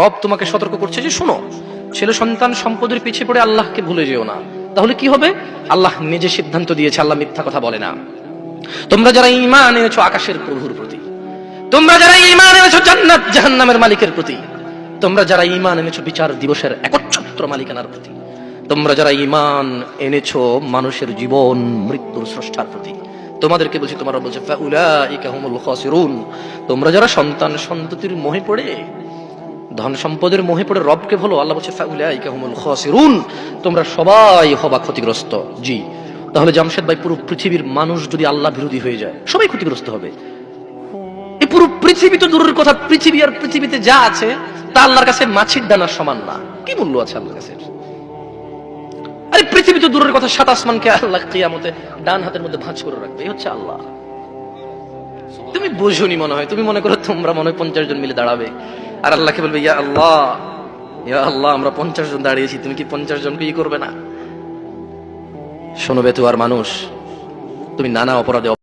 রব তোমাকে সতর্ক করছে যে শোনো, ছেলে সন্তান সম্পদের পিছিয়ে পড়ে আল্লাহকে ভুলে যেও না। তাহলে কি হবে? আল্লাহ নিজে সিদ্ধান্ত দিয়েছে, আল্লাহ মিথ্যা কথা বলে না। তোমরা যারা ঈমান এনেছো আকাশের প্রভুর প্রতি, তোমরা যারা ঈমান এনেছো জান্নাত, জাহান্নামের মালিকের প্রতি, তোমরা যারা ঈমান এনেছো বিচার দিবসের একচ্ছত্র মালিকানার প্রতি, তোমরা যারা ঈমান এনেছো মানুষের জীবন মৃত্যুর স্রষ্টার প্রতি, তোমাদেরকে বলছি, তোমরা বলছে তোমরা যারা সন্তান সন্ততির মোহে পড়ে ধন সম্পদের মোহে পড়ে রবকে বলো আল্লাহ বলছে তোমরা সবাই হবা ক্ষতিগ্রস্ত। জি, তাহলে জামশেদ ভাই, পুরো পৃথিবীর মানুষ যদি আল্লাহ বিরোধী হয়ে যায়, সবাই ক্ষতিগ্রস্ত হবে। এই পুরো পৃথিবী তো দূরের কথা, পৃথিবী আর পৃথিবীতে যা আছে, তা আল্লাহর কাছে মাছির দানার সমান না। কি মূল্য আছে আল্লাহর কাছে? আরে পৃথিবী তো দূরের কথা, সাত আসমানকে আল্লাহ কিয়ামতে ডান হাতের মধ্যে ভাঁজ করে রাখবে হচ্ছে আল্লাহ। তুমি বোঝনি মনে হয়, তুমি মনে করো তোমরা মনে হয় পঞ্চাশ জন মিলে দাঁড়াবে। আর আল্লাহকে বলবে, ইয়া আল্লাহ ইয়া আল্লাহ, আমরা পঞ্চাশ জন দাঁড়িয়েছি, তুমি কি পঞ্চাশ জনকে ই করবে না? শোনো আর মানুষ, তুমি নানা অপরাধে